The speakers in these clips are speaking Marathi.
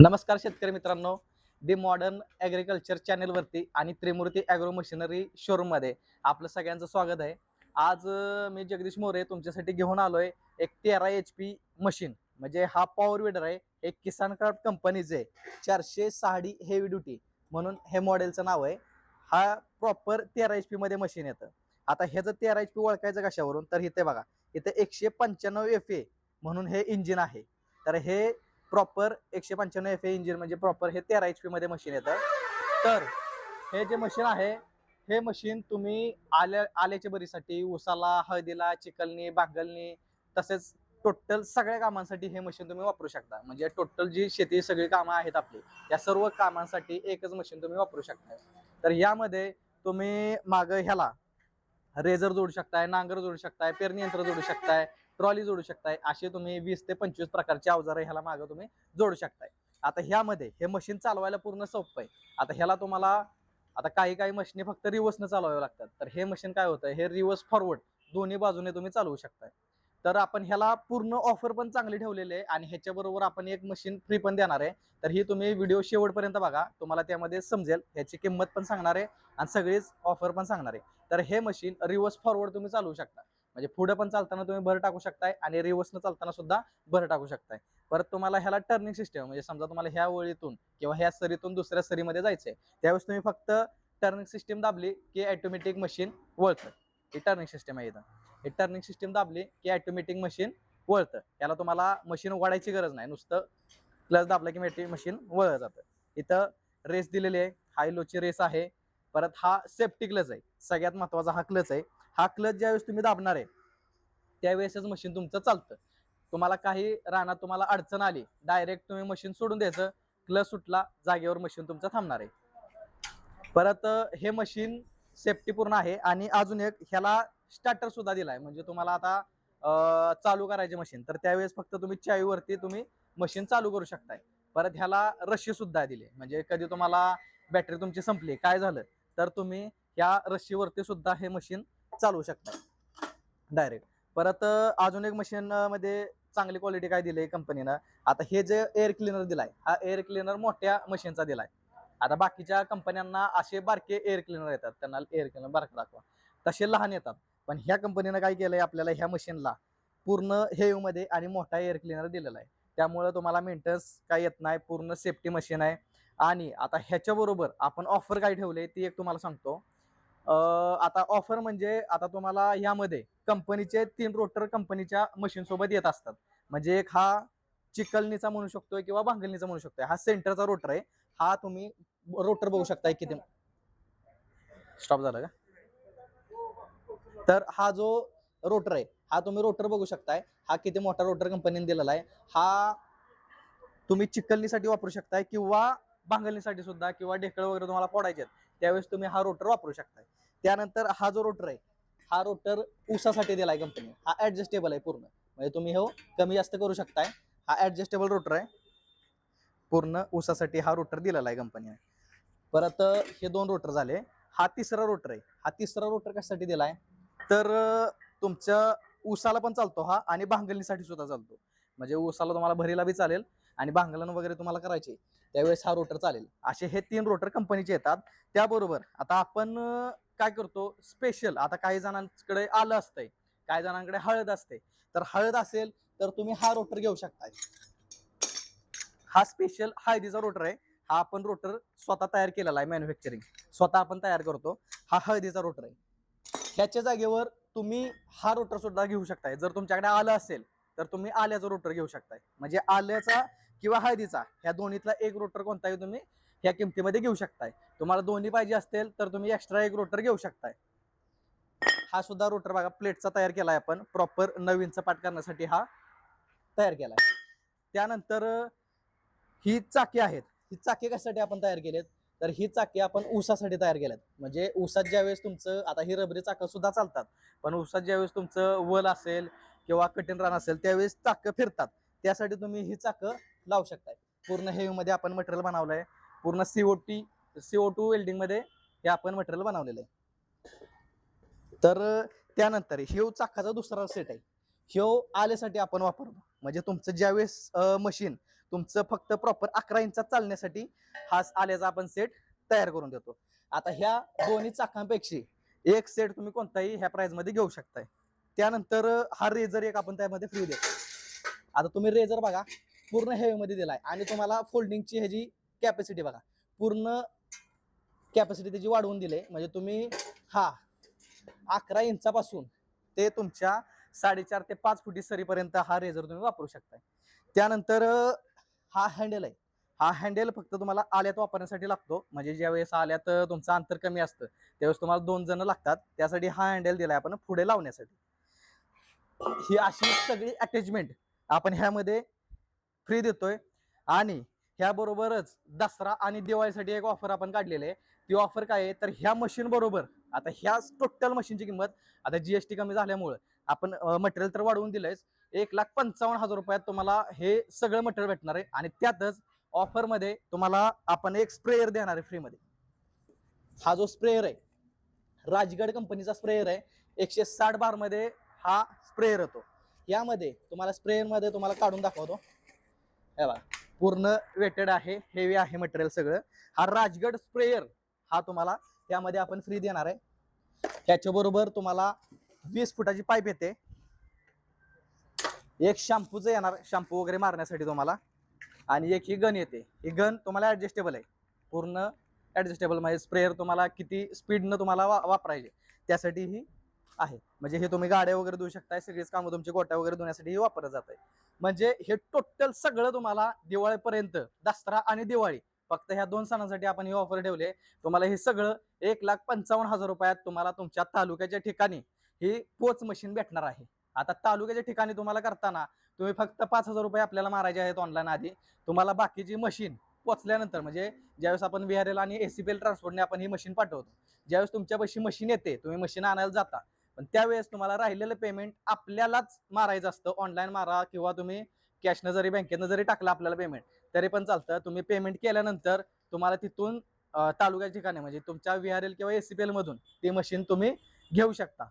नमस्कार शेतकरी मित्रांनो. दी मॉडर्न ॲग्रिकल्चर चॅनेलवरती आणि त्रिमूर्ती ॲग्रो मशिनरी शोरूममध्ये आपलं सगळ्यांचं स्वागत आहे. आज मी जगदीश मोरे तुमच्यासाठी घेऊन आलो आहे एक तेरा एच पी मशीन म्हणजे हा पॉवर विडर आहे. एक किसान क्राफ्ट कंपनीचे चारशे साडी हेवी ड्युटी म्हणून हे मॉडेलचं नाव आहे. हा प्रॉपर तेरा एच पीमध्ये मशीन येतं. आता ह्याचं तेरा एच पी ओळखायचं कशावरून? तर इथे बघा. इथे एकशे पंच्याण्णव एफ ए म्हणून हे इंजिन आहे. तर हे प्रॉपर एकशे पंच्याण्णव एफ ए इंजिन म्हणजे प्रॉपर हे तेरा एच पी मध्ये मशीन येतं. तर हे जे मशीन आहे हे मशीन तुम्ही आल्या आल्याच्या बरीसाठी उसाला हळदीला चिकलनी बांगलनी तसेच टोटल सगळ्या कामांसाठी हे मशीन तुम्ही वापरू शकता. म्हणजे टोटल जी शेती सगळी कामं आहेत आपली या सर्व कामांसाठी एकच मशीन तुम्ही वापरू शकता. तर यामध्ये तुम्ही मागं ह्याला रेझर जोडू शकताय नांगर जोडू शकताय पेरणी यंत्र जोडू शकताय ट्रॉली जोडू शकताय. असे तुम्ही वीस ते पंचवीस प्रकारचे अवजारं ह्याला मागं तुम्ही जोडू शकताय. आता ह्यामध्ये हे मशीन चालवायला पूर्ण सोपं आहे. आता ह्याला तुम्हाला आता काही काही मशीनी फक्त रिवर्सनं चालवावे लागतात. तर हे मशीन काय होतं? हे रिव्हर्स फॉरवर्ड दोन्ही बाजूने तुम्ही चालवू शकताय. तर आपण ह्याला पूर्ण ऑफर पण चांगली ठेवलेली आहे आणि ह्याच्याबरोबर आपण एक मशीन फ्री पण देणार आहे. तर ही तुम्ही व्हिडिओ शेवटपर्यंत बघा. तुम्हाला त्यामध्ये समजेल. ह्याची किंमत पण सांगणार आहे आणि सगळीच ऑफर पण सांगणार आहे. तर हे मशीन रिव्हर्स फॉरवर्ड तुम्ही चालवू शकता. म्हणजे पुढे पण चालताना तुम्ही भर टाकू शकताय आणि रिव्हर्सनं चालताना सुद्धा भर टाकू शकताय. परत तुम्हाला ह्याला टर्निंग सिस्टम म्हणजे समजा तुम्हाला ह्या वळीतून किंवा ह्या सरीतून दुसऱ्या सरीमध्ये जायचंय त्यावेळेस तुम्ही फक्त टर्निंग सिस्टीम दाबली की ऑटोमॅटिक मशीन वळतं. ही टर्निंग सिस्टम आहे इथं. ही टर्निंग सिस्टीम दाबली की ऑटोमॅटिक मशीन वळतं. याला तुम्हाला मशीन वाढायची गरज नाही. नुसतं क्लच दाबलं की मॅटिक मशीन वळलं जातं. इथं रेस दिलेली आहे. हाय लोची रेस आहे. परत हा सेफ्टी क्लच आहे. सगळ्यात महत्त्वाचा हा क्लच आहे. हा क्लच ज्यावेळेस तुम्ही दाबणार आहे त्यावेळेसच मशीन तुमचं चालतं. तुम्हाला काही रानात तुम्हाला अडचण आली डायरेक्ट तुम्ही मशीन सोडून द्यायचं क्लच सुटला जागेवर मशीन तुमचं थांबणार आहे. परत हे मशीन सेफ्टी पूर्ण आहे आणि अजून एक ह्याला स्टार्टर सुद्धा दिलाय. म्हणजे तुम्हाला आता चालू करायचे मशीन तर त्यावेळेस फक्त तुम्ही चाईवरती तुम्ही मशीन चालू करू शकताय. परत ह्याला रशी सुद्धा दिली. म्हणजे कधी तुम्हाला बॅटरी तुमची संपली काय झालं तर तुम्ही ह्या रशीवरती सुद्धा हे मशीन चालवू शकता डायरेक्ट परत अजून एक मशीन मध्ये चांगली क्वालिटी काय दिली कंपनीनं आता हे जे एअर क्लिनर दिलाय हा एअर क्लिनर मोठ्या मशीनचा दिलाय. आता बाकीच्या कंपन्यांना असे बारके एअर क्लिनर येतात. त्यांना एअर क्लिनर बारका दाखवा. तसे लहान येतात. पण ह्या कंपनीनं काय केलंय आपल्याला ह्या मशीनला पूर्ण हेवमध्ये आणि मोठा एअर क्लिनर दिलेला आहे. त्यामुळे तुम्हाला मेंटेनन्स काय येत नाही. पूर्ण सेफ्टी मशीन आहे. आणि आता ह्याच्या बरोबर आपण ऑफर काय ठेवले ती एक तुम्हाला सांगतो. आता ऑफर म्हणजे आता तुम्हाला यामध्ये कंपनीचे तीन रोटर कंपनीच्या मशीन सोबत येत असतात. म्हणजे एक हा चिकलनीचा म्हणू शकतोय किंवा भांगलनीचा म्हणू शकतोय. हा सेंटरचा रोटर आहे. हा तुम्ही रोटर बघू शकताय किती स्टॉप झाला का? तर हा जो रोटर आहे हा तुम्ही रोटर बघू शकताय. हा किती मोठा रोटर कंपनीने दिलेला आहे. हा तुम्ही चिकलनीसाठी वापरू शकताय किंवा भांगलनीसाठी सुद्धा किंवा ढेकळ वगैरे तुम्हाला फोडायचे आहेत, त्यावेळेस तुम्ही हा रोटर वापरू शकताय. त्यानंतर हा जो रोटर आहे हा रोटर ऊसासाठी दिलाय कंपनी हा ऍडजस्टेबल आहे पूर्ण. म्हणजे तुम्ही हो कमी जास्त करू शकताय. हा ऍडजस्टेबल रोटर आहे. पूर्ण ऊसासाठी हा रोटर दिलेला आहे कंपनीने परत हे दोन रोटर झाले. हा तिसरा रोटर आहे. हा तिसरा रोटर कशासाठी दिलाय? तर तुमच्या ऊसाला पण चालतो हा आणि भांगलणीसाठी सुद्धा चालतो. म्हणजे ऊसाला तुम्हाला भरीला बी चालेल आणि भांगलन वगैरे तुम्हाला करायचे त्यावेळेस हा रोटर चालेल. असे हे तीन रोटर कंपनीचे येतात. त्याबरोबर आता आपण काय करतो? स्पेशल आता काही जणांकडे आलं असतंय. काही जणांकडे हळद असते. तर हळद असेल तर तुम्ही हा रोटर घेऊ शकताय. हा स्पेशल हळदीचा रोटर आहे. हा आपण रोटर स्वतः तयार केलेला आहे मॅन्युफॅक्चरिंग स्वतः आपण तयार करतो. हा हळदीचा रोटर आहे. ह्याच्या जागेवर तुम्ही हा रोटर सुद्धा घेऊ शकताय. जर तुमच्याकडे आलं असेल तर तुम्ही आल्याचा रोटर घेऊ शकताय. म्हणजे आल्याचा किंवा हळदीचा ह्या दोन्हीतला एक रोटर कोणताही तुम्ही ह्या किमतीमध्ये घेऊ शकताय. तुम्हाला दोन्ही पाहिजे असतील तर तुम्ही एक्स्ट्रा एक रोटर घेऊ शकताय. हा सुद्धा रोटर बघा प्लेटचा तयार केलाय आपण. प्रॉपर नवीनचा पाठ करण्यासाठी हा तयार केलाय. त्यानंतर ही चाकी आहेत. ही चाकी कशासाठी आपण तयार केलेत? तर ही चाकी आपण ऊसासाठी तयार केल्यात. म्हणजे ऊसात ज्यावेळेस तुमचं आता ही रबरी चाकं सुद्धा चालतात. पण ऊसात ज्यावेळेस तुमचं वल असेल किंवा कठीण रान असेल त्यावेळेस चाकं फिरतात. त्यासाठी तुम्ही ही चाकं लावू शकताय. पूर्ण हेवीमध्ये आपण मटेरियल बनवलंय. पूर्ण सीओ टी सीओ टू वेल्डिंगमध्ये हे आपण मटेरियल बनवलेलं आहे. तर त्यानंतर ह्यो चाकाचा दुसरा सेट आहे. ह्यो आल्यासाठी आपण वापरतो. म्हणजे तुमचं ज्यावेळेस मशीन तुमचं फक्त प्रॉपर अकरा इंचा चालण्यासाठी हा आल्याचा आपण सेट तयार करून देतो. आता ह्या दोन्ही चाकांपेक्षा एक सेट तुम्ही कोणताही ह्या प्राईजमध्ये घेऊ शकताय. त्यानंतर हा रेझर एक आपण त्यामध्ये फ्री देतो. आता तुम्ही रेझर बघा पूर्ण हेवीमध्ये दिलाय. आणि तुम्हाला फोल्डिंगची ह्याची कॅपॅसिटी बघा. पूर्ण कॅपॅसिटी त्याची वाढवून दिली म्हणजे तुम्ही हा अकरा इंचापासून ते तुमच्या साडेचार ते पाच फुटी सरीपर्यंत हा रेझर तुम्ही वापरू शकताय. त्यानंतर हा हँडल आहे. हा हँडल फक्त तुम्हाला आल्यात वापरण्यासाठी लागतो. म्हणजे ज्यावेळेस आल्यात तुमचं अंतर कमी असतं त्यावेळेस तुम्हाला दोन जण लागतात. त्यासाठी हा हँडल दिलाय आपण पुढे लावण्यासाठी. ही अशी सगळी अटॅचमेंट आपण ह्यामध्ये फ्री देतोय. आणि ह्याबरोबरच दसरा आणि दिवाळीसाठी एक ऑफर आपण काढलेली आहे. ती ऑफर काय आहे? तर ह्या मशीन बरोबर आता ह्या टोटल मशीनची किंमत आता जीएसटी कमी झाल्यामुळं आपण मटेरियल तर वाढवून दिलंयच. एक लाख पंचावन्न हजार रुपयात तुम्हाला हे सगळं मटेरियल भेटणार आहे आणि त्यातच ऑफरमध्ये तुम्हाला आपण एक स्प्रेअर देणार आहे फ्रीमध्ये हा जो स्प्रेअर आहे राजगड कंपनीचा स्प्रेअर आहे एकशे साठ बारमध्ये हा स्प्रेयर येतो. यामध्ये तुम्हाला स्प्रेअरमध्ये तुम्हाला काढून दाखवतो. हे बघा. पूर्ण वेटेड आहे हेवी आहे मटेरियल सगळं. हा राजगड स्प्रेयर हा तुम्हाला त्यामध्ये आपण फ्री देणार आहे. त्याच्याबरोबर तुम्हाला वीस फुटाची पाईप येते. एक शॅम्पूचं येणार शॅम्पू वगैरे मारण्यासाठी तुम्हाला. आणि एक ही गन येते. ही गन तुम्हाला ॲडजस्टेबल आहे. पूर्ण ॲडजस्टेबल म्हणजे स्प्रेअर तुम्हाला किती स्पीडनं तुम्हाला वा वापरायचे. त्यासाठी ही आहे. म्हणजे हे तुम्ही गाड्या वगैरे धुवू शकताय सगळीच कामं तुमची गोट्या वगैरे धुण्यासाठी हे वापरलं जात आहे. म्हणजे हे टोटल सगळं तुम्हाला दिवाळीपर्यंत दसरा आणि दिवाळी फक्त ह्या दोन सणांसाठी आपण ही ऑफर ठेवली आहे. तुम्हाला हे सगळं एक लाख पंचावन्न हजार रुपयात तुम्हाला तुमच्या तालुक्याच्या ठिकाणी ही पोच मशीन भेटणार आहे. आता तालुक्याच्या ठिकाणी तुम्हाला करताना तुम्ही फक्त पाच हजार रुपये आपल्याला मारायचे आहेत ऑनलाईन आधी. तुम्हाला बाकीची मशीन पोचल्यानंतर म्हणजे ज्यावेळेस आपण व्ही आर एल आणि एसीपीएल ट्रान्सपोर्टने आपण ही मशीन पाठवतो ज्यावेळेस तुमच्यापाशी मशीन येते तुम्ही मशीन आणायला जाता पण त्यावेळेस तुम्हाला राहिलेलं पेमेंट आपल्यालाच मारायचं असतं. ऑनलाईन मारा किंवा तुम्ही कॅशनं जरी बँकेनं जरी टाकलं आपल्याला पेमेंट तरी पण चालतं. तुम्ही पेमेंट केल्यानंतर तुम्हाला तिथून तालुक्या तालुक्याच्या ठिकाणी म्हणजे तुमच्या व्ही आर एल किंवा एस सी पी एलमधून ती मशीन तुम्ही घेऊ शकता.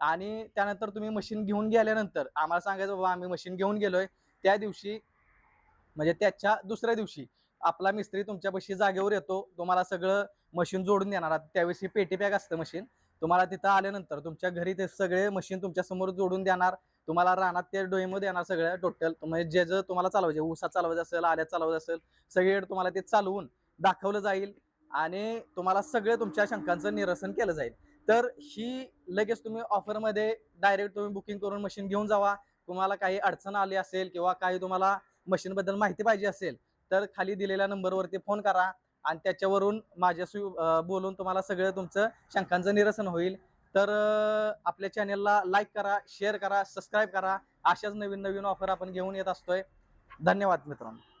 आणि त्यानंतर तुम्ही मशीन घेऊन गेल्यानंतर आम्हाला सांगायचं बाबा आम्ही मशीन घेऊन गेलोय. त्या दिवशी म्हणजे त्याच्या दुसऱ्या दिवशी आपला मिस्त्री तुमच्यापाशी जागेवर येतो. तुम्हाला सगळं मशीन जोडून देणार. त्यावेळेस ही पेटी पॅक असतं मशीन तुम्हाला तिथं आल्यानंतर तुमच्या घरी ते सगळे मशीन तुमच्यासमोर जोडून देणार. तुम्हाला रानात ते डोईमध्ये देणार सगळं टोटल म्हणजे जे जे तुम्हाला चालवायचे ऊसात चालवायचं असेल आल्यात चालवायचं असेल सगळीकडे तुम्हाला ते चालवून दाखवलं जाईल. आणि तुम्हाला सगळे तुमच्या शंकांचं निरसन केलं जाईल. तर ही लगेच तुम्ही ऑफरमध्ये डायरेक्ट तुम्ही बुकिंग करून मशीन घेऊन जावा. तुम्हाला काही अडचण आली असेल किंवा काही तुम्हाला मशीनबद्दल माहिती पाहिजे असेल तर खाली दिलेल्या नंबरवरती फोन करा. आणि त्याच्यावरून माझ्याशी बोलून तुम्हाला सगळं तुमचं शंकांचं निरसन होईल. तर आपल्या चॅनेलला लाईक करा शेअर करा सबस्क्राईब करा. अशाच नवीन नवीन ऑफर आपण घेऊन येत असतोय. धन्यवाद मित्रांनो.